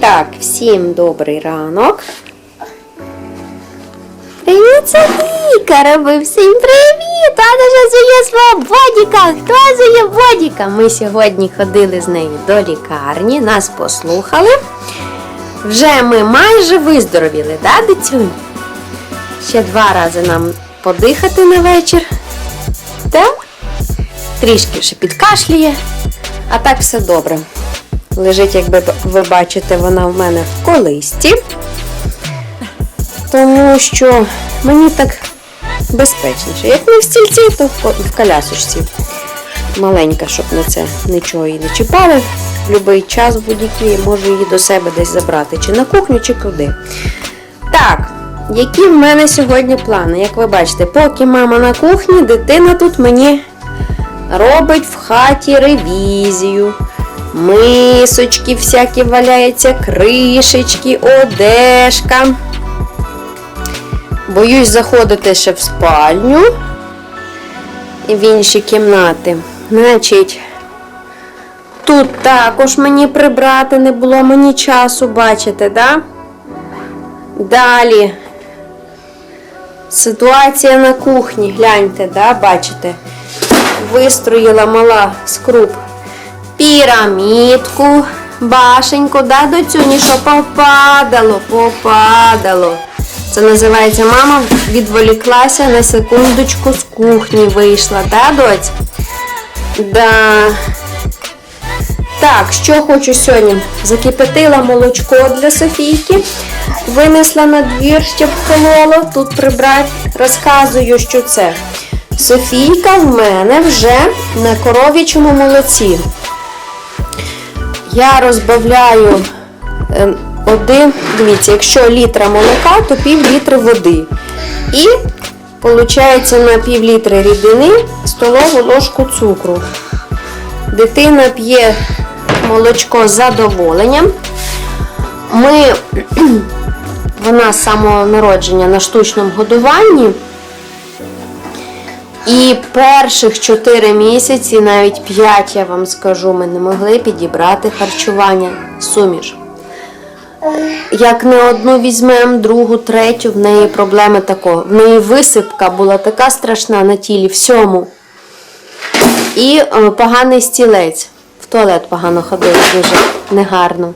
Так, всім добрий ранок. Привіт, Софійка! Роби всім привіт! Тата вже зує свого бодіка! Хто зує бодіка? Ми сьогодні ходили з нею до лікарні, нас послухали. Вже ми майже виздоровіли, да, дитюнь? Ще два рази нам подихати на вечір. Так? Трішки ще підкашлює, а так все добре. Лежить, якби ви бачите, вона в мене в колисті. Тому що мені так безпечніше. Як не в стільці, то в колясочці. Маленька, щоб на це нічого її не чіпали. В будь-який час будь-який можу її до себе десь забрати, чи на кухню, чи куди. Так, які в мене сьогодні плани? Як ви бачите, поки мама на кухні, дитина тут мені робить в хаті ревізію. Мисочки всякі валяються, кришечки, одежка. Боюсь заходити ще в спальню і в інші кімнати. Значить, тут також мені прибрати не було мені часу, бачите, да? Далі. Ситуація на кухні, гляньте, да, бачите? Вистроїла мала скруп пірамідку, башеньку, да, до цю що попадало, попадало. Це називається мама відволіклася на секундочку з кухні вийшла, да, доць? Да. Так, що хочу сьогодні? Закипятила молочко для Софійки, винесла на двір, щоб хололо, тут прибрати. Розказую, що це. Софійка в мене вже на коров'ячому молоці. Я розбавляю е, один, дивіться, якщо літра молока, то пів літри води. І виходить на пів літри рідини столову ложку цукру. Дитина п'є молочко з задоволенням. Ми, вона з самого народження на штучному годуванні. І перших 4 місяці, навіть 5, я вам скажу, ми не могли підібрати харчування суміш. Як не одну візьмемо, другу, третю, в неї проблеми такого. В неї висипка була така страшна на тілі, всьому. І е, поганий стілець. В туалет погано ходив, дуже негарно.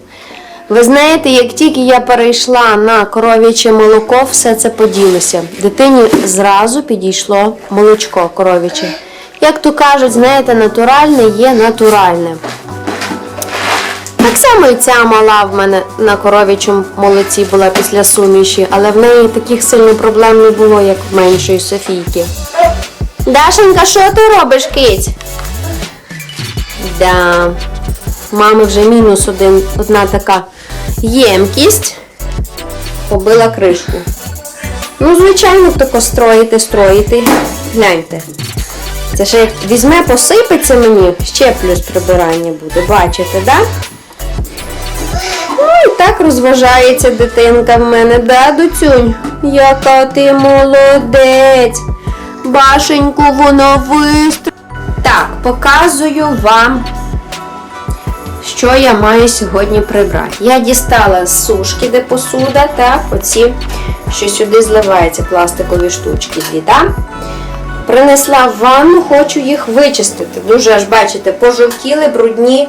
Ви знаєте, як тільки я перейшла на коров'яче молоко, все це поділося. Дитині зразу підійшло молочко коров'яче. Як то кажуть, знаєте, натуральне є натуральне. Так само і ця мала в мене на коров'ячому молоці була після суміші, але в неї таких сильно проблем не було, як в меншої Софійки. Дашенька, що ти робиш, киць? Да. Мами вже мінус один, одна така ємкість. Побила кришку. Ну, звичайно, тако строїти, строїти. Гляньте. Це ще як візьме, посипеться мені, ще плюс прибирання буде. Бачите, да? Ну і так розважається дитинка в мене, да, доцюнь? Яка ти молодець. Башеньку воно вистро. Так, показую вам що я маю сьогодні прибрати. Я дістала з сушки, де посуда, так, оці, що сюди зливаються пластикові штучки дві, так? Принесла в ванну, хочу їх вичистити. Дуже аж бачите, пожовтіли, брудні.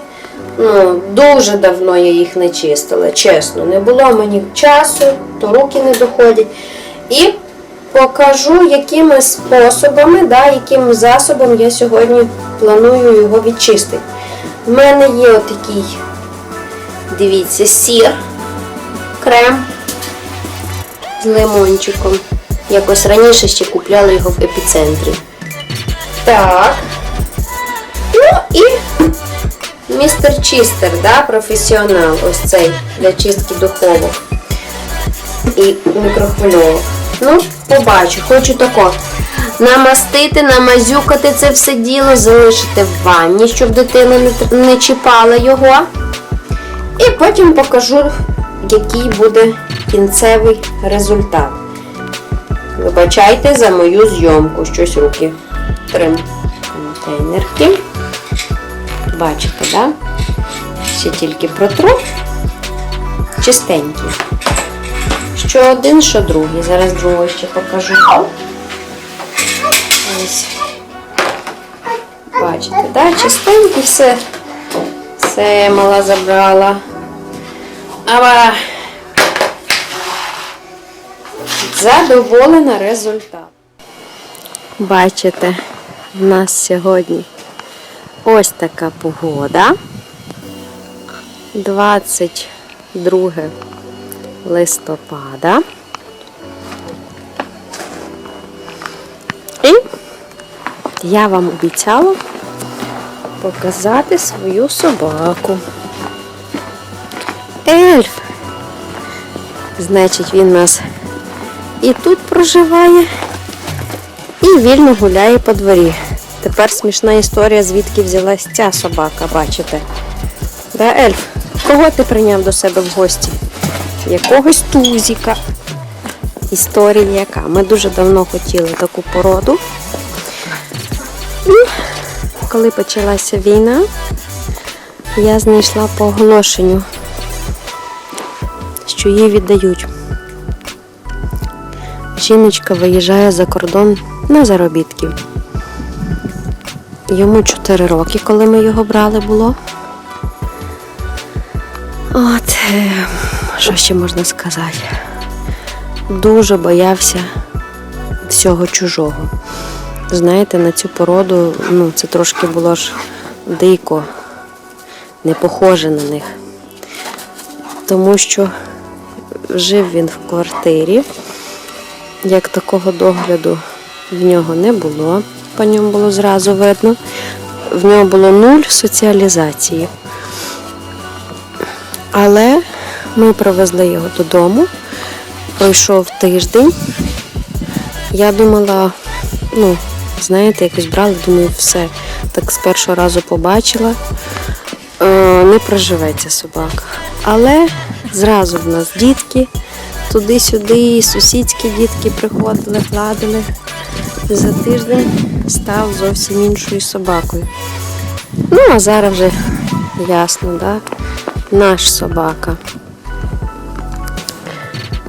Ну, Дуже давно я їх не чистила, чесно. Не було мені часу, то руки не доходять. І покажу, якими способами, да, яким засобом я сьогодні планую його відчистити. У мене є отакий, дивіться, сір, крем з лимончиком. Якось раніше ще купляла його в епіцентрі. Так. Ну і містер Чистер, да, професіонал, ось цей для чистки духовок і мікрохвильовок. Ну, побачу, хочу тако. Намастити, намазюкати це все діло, залишити в ванні, щоб дитина не, чіпала його. І потім покажу, який буде кінцевий результат. Вибачайте за мою зйомку. Щось руки трим контейнерки. Бачите, да? Ще тільки протру. чистенькі. Що один, що другий. Зараз другого ще покажу. Ось. Бачите, да? чистенькі все. Все мала забрала. Ава. Задоволена результатом. Бачите, в нас сьогодні ось така погода. 22 листопада. Я вам обіцяла показати свою собаку. Ельф. Значить, він у нас і тут проживає, і вільно гуляє по дворі. Тепер смішна історія, звідки взялась ця собака, бачите? Да, Ельф, кого ти прийняв до себе в гості? Якогось тузіка. Історія яка? Ми дуже давно хотіли таку породу. І коли почалася війна, я знайшла по оголошенню, що її віддають. Жіночка виїжджає за кордон на заробітки. Йому 4 роки, коли ми його брали, було. От, е, що ще можна сказати? Дуже боявся всього чужого. Знаєте, на цю породу, ну, це трошки було ж дико, не похоже на них. Тому що жив він в квартирі, як такого догляду в нього не було, по ньому було зразу видно. В нього було нуль соціалізації. Але ми привезли його додому. Пройшов тиждень. Я думала, ну, знаєте, якось брали, думаю, все. Так з першого разу побачила. Е, не проживеться собака. Але зразу в нас дітки, туди-сюди, сусідські дітки приходили, гладили. За тиждень став зовсім іншою собакою. Ну, а зараз вже ясно, да? Наш собака.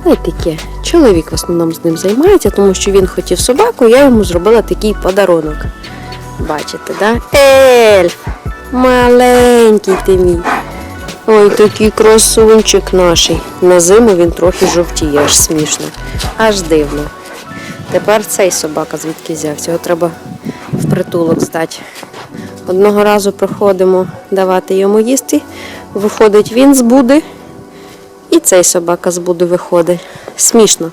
І таке. Чоловік в основному з ним займається, тому що він хотів собаку, я йому зробила такий подарунок. Бачите, да? Ельф! Маленький ти мій. Ой, такий красунчик наш. На зиму він трохи жовтіє, аж смішно. Аж дивно. Тепер цей собака звідки взявся. Його треба в притулок здати. Одного разу приходимо давати йому їсти. Виходить він з буди, і цей собака з буди виходить. Смішно.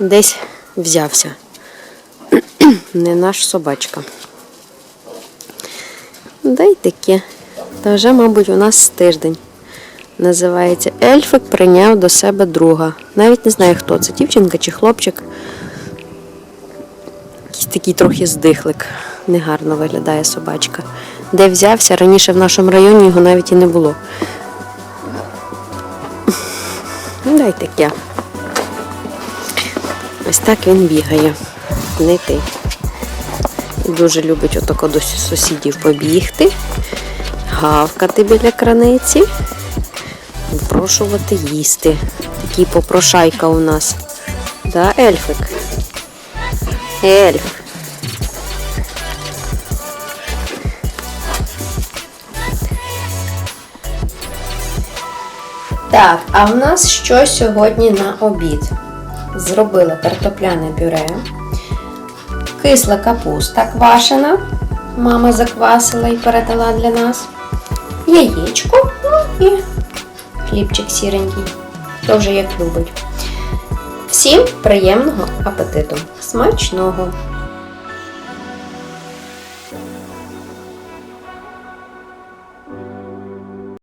Десь взявся. Не наш собачка. Да й таке. Та вже, мабуть, у нас тиждень. Називається Ельфик прийняв до себе друга. Навіть не знаю, хто це, дівчинка чи хлопчик. Якийсь такий трохи здихлик. Негарно виглядає собачка. Де взявся, раніше в нашому районі його навіть і не було. Ну, дай таке. Ось так він бігає. Не ти. Дуже любить отако до сусідів побігти, гавкати біля краниці, випрошувати їсти. Такий попрошайка у нас. Да, Ельфик? Ельф. Так, а в нас що сьогодні на обід? Зробила картопляне пюре, кисла капуста квашена. Мама заквасила і передала для нас. Яєчко, ну і хлібчик сіренький. Вже як любить. Всім приємного апетиту! Смачного!